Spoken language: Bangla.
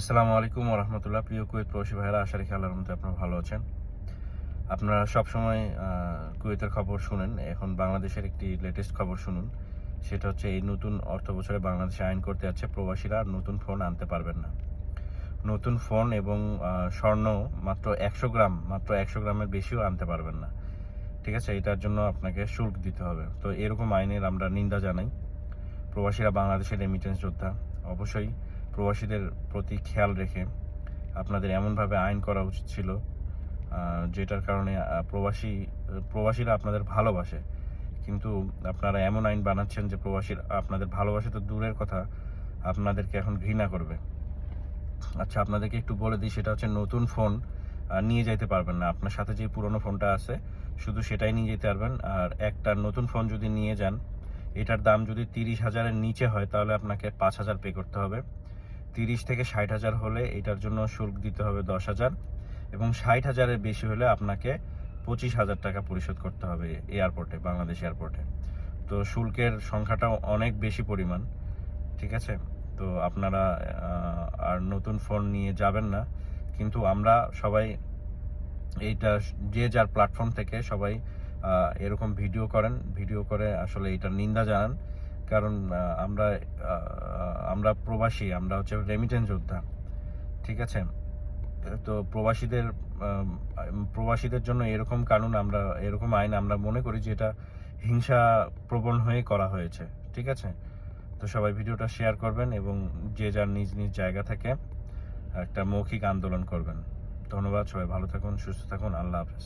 আসসালামু আলাইকুম রহমতুল্লাহ প্রিয় কুয়েত প্রবাসী ভাইরা আশা রেখে আল্লাহর মধ্যে আপনারা ভালো আছেন। আপনারা সবসময় কুয়েতের খবর শুনেন। এখন বাংলাদেশের একটি লেটেস্ট খবর শুনুন। সেটা হচ্ছে এই নতুন অর্থ বছরে বাংলাদেশে আইন করতে যাচ্ছে প্রবাসীরা নতুন ফোন আনতে পারবেন না। নতুন ফোন এবং স্বর্ণ মাত্র একশো গ্রাম, মাত্র একশো গ্রামের বেশিও আনতে পারবেন না। ঠিক আছে? এটার জন্য আপনাকে শুল্ক দিতে হবে। তো এরকম আইনের আমরা নিন্দা জানাই। প্রবাসীরা বাংলাদেশের রেমিটেন্স যোদ্ধা। অবশ্যই প্রবাসীদের প্রতি খেয়াল রেখে আপনাদের এমনভাবে আইন করা উচিত ছিল যেটার কারণে প্রবাসী, প্রবাসীরা আপনাদের ভালোবাসে। কিন্তু আপনারা এমন আইন বানাচ্ছেন যে প্রবাসীরা আপনাদের ভালোবাসে তো দূরের কথা, আপনাদেরকে এখন ঘৃণা করবে। আচ্ছা আপনাদেরকে একটু বলে দিই, সেটা হচ্ছে নতুন ফোন নিয়ে যাইতে পারবেন না। আপনার সাথে যে পুরনো ফোনটা আছে, শুধু সেটাই নিয়ে যেতে পারবেন। আর একটা নতুন ফোন যদি নিয়ে যান, এটার দাম যদি তিরিশ হাজারের নিচে হয়, তাহলে আপনাকে পাঁচ হাজার পে করতে হবে। তিরিশ থেকে ষাট হাজার হলে এটার জন্য শুল্ক দিতে হবে দশ হাজার এবং ষাট হাজারের বেশি হলে আপনাকে পঁচিশ হাজার টাকা পরিশোধ করতে হবে এয়ারপোর্টে, বাংলাদেশ এয়ারপোর্টে। তো শুল্কের সংখ্যাটাও অনেক বেশি পরিমাণ, ঠিক আছে? তো আপনারা আর নতুন ফোন নিয়ে যাবেন না, কিন্তু আমরা সবাই এইটা যে যার প্ল্যাটফর্ম থেকে সবাই এরকম ভিডিও করেন। ভিডিও করে আসলে এটার নিন্দা জানান। কারণ আমরা আমরা প্রবাসী, আমরা হচ্ছে রেমিটেন্স যোদ্ধা, ঠিক আছে? তো প্রবাসীদের প্রবাসীদের জন্য এরকম কানুন আমরা, এরকম আইন আমরা মনে করি যে এটা হিংসা প্রবণ হয়ে করা হয়েছে, ঠিক আছে? তো সবাই ভিডিওটা শেয়ার করবেন এবং যে যার নিজ নিজ জায়গা থেকে একটা মৌখিক আন্দোলন করবেন। ধন্যবাদ, সবাই ভালো থাকুন, সুস্থ থাকুন, আল্লাহ হাফেজ।